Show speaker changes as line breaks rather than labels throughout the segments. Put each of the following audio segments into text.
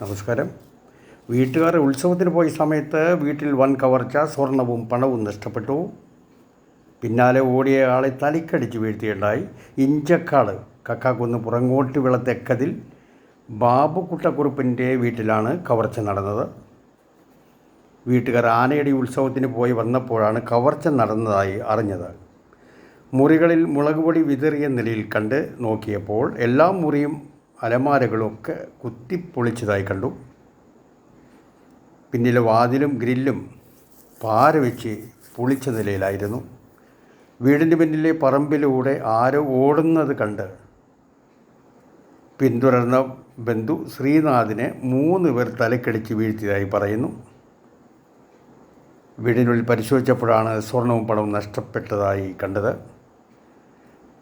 നമസ്കാരം. വീട്ടുകാർ ഉത്സവത്തിന് പോയ സമയത്ത് വീട്ടിൽ വൻ കവർച്ച സ്വർണവും പണവും നഷ്ടപ്പെട്ടു. പിന്നാലെ ഓടിയ ആളെ തലിക്കടിച്ച് വീഴ്ത്തിയുണ്ടായി. ഇഞ്ചക്കാട് കക്കാക്കുന്ന് പുറങ്ങോട്ട് വിളത്തെക്കതിൽ ബാബുക്കുട്ടക്കുറുപ്പിന്റെ വീട്ടിലാണ് കവർച്ച നടന്നത്. വീട്ടുകാർ ആനയടി ഉത്സവത്തിന് പോയി വന്നപ്പോഴാണ് കവർച്ച നടന്നതായി അറിഞ്ഞത്. മുറികളിൽ മുളക് പൊടി വിതറിയ നിലയിൽ കണ്ട് നോക്കിയപ്പോൾ എല്ലാ മുറിയും അലമാരകളുമൊക്കെ കുത്തിപ്പൊളിച്ചതായി കണ്ടു. പിന്നിലെ വാതിലും ഗ്രില്ലും പാര വെച്ച് പൊളിച്ച നിലയിലായിരുന്നു. വീടിന്റെ പിന്നിലെ പറമ്പിലൂടെ ആരോ ഓടുന്നത് കണ്ട് പിന്തുടർന്ന ബന്ധു ശ്രീനാഥിനെ മൂന്ന് പേർ തലക്കടിച്ച് വീഴ്ത്തിയതായി പറയുന്നു. വീടിനുള്ളിൽ പരിശോധിച്ചപ്പോഴാണ് സ്വർണവും പണവും നഷ്ടപ്പെട്ടതായി കണ്ടത്.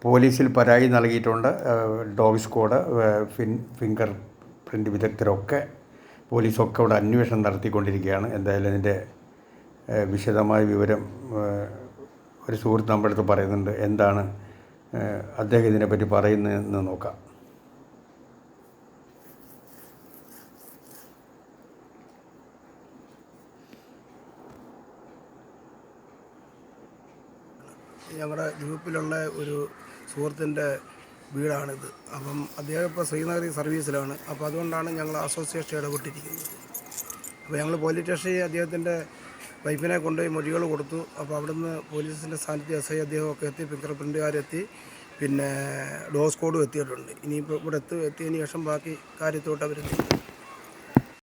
പോലീസിൽ പരാതി നൽകിയിട്ടുണ്ട്. Dog squad fin finger print വിദഗ്ധരൊക്കെ പോലീസൊക്കെ ഇവിടെ അന്വേഷണം നടത്തിക്കൊണ്ടിരിക്കുകയാണ്. എന്തായാലും അതിന്റെ വിശദമായ വിവരം ഒരു സുഹൃത്ത് നമ്മുടെ അടുത്ത് പറയുന്നുണ്ട്. എന്താണ് അദ്ദേഹം ഇതിനെപ്പറ്റി പറയുന്നതെന്ന് നോക്കാം.
ഞങ്ങളുടെ ഗ്രൂപ്പിലുള്ള ഒരു സുഹൃത്തിന്റെ വീടാണിത്. അപ്പം അദ്ദേഹം ഇപ്പോൾ ശ്രീനഗറി സർവീസിലാണ്. അപ്പോൾ അതുകൊണ്ടാണ് ഞങ്ങൾ അസോസിയേഷൻ ഇടപെട്ടിരിക്കുന്നത്. അപ്പോൾ ഞങ്ങൾ പോലീസ് സ്റ്റേഷനിൽ അദ്ദേഹത്തിന്റെ വൈഫിനെ കൊണ്ടുപോയി മൊഴികൾ കൊടുത്തു. അപ്പോൾ അവിടുന്ന് പോലീസിന്റെ സ്ഥാനത്ത് എസ് ഐ അദ്ദേഹമൊക്കെ എത്തി ഫിംഗർ പ്രിന്റുകാരെത്തി പിന്നെ ഡോസ് കോഡും എത്തിയിട്ടുണ്ട്. ഇനിയിപ്പോൾ ഇവിടെ എത്തി എത്തിയതിന് ശേഷം ബാക്കി കാര്യത്തോട്ട് അവർ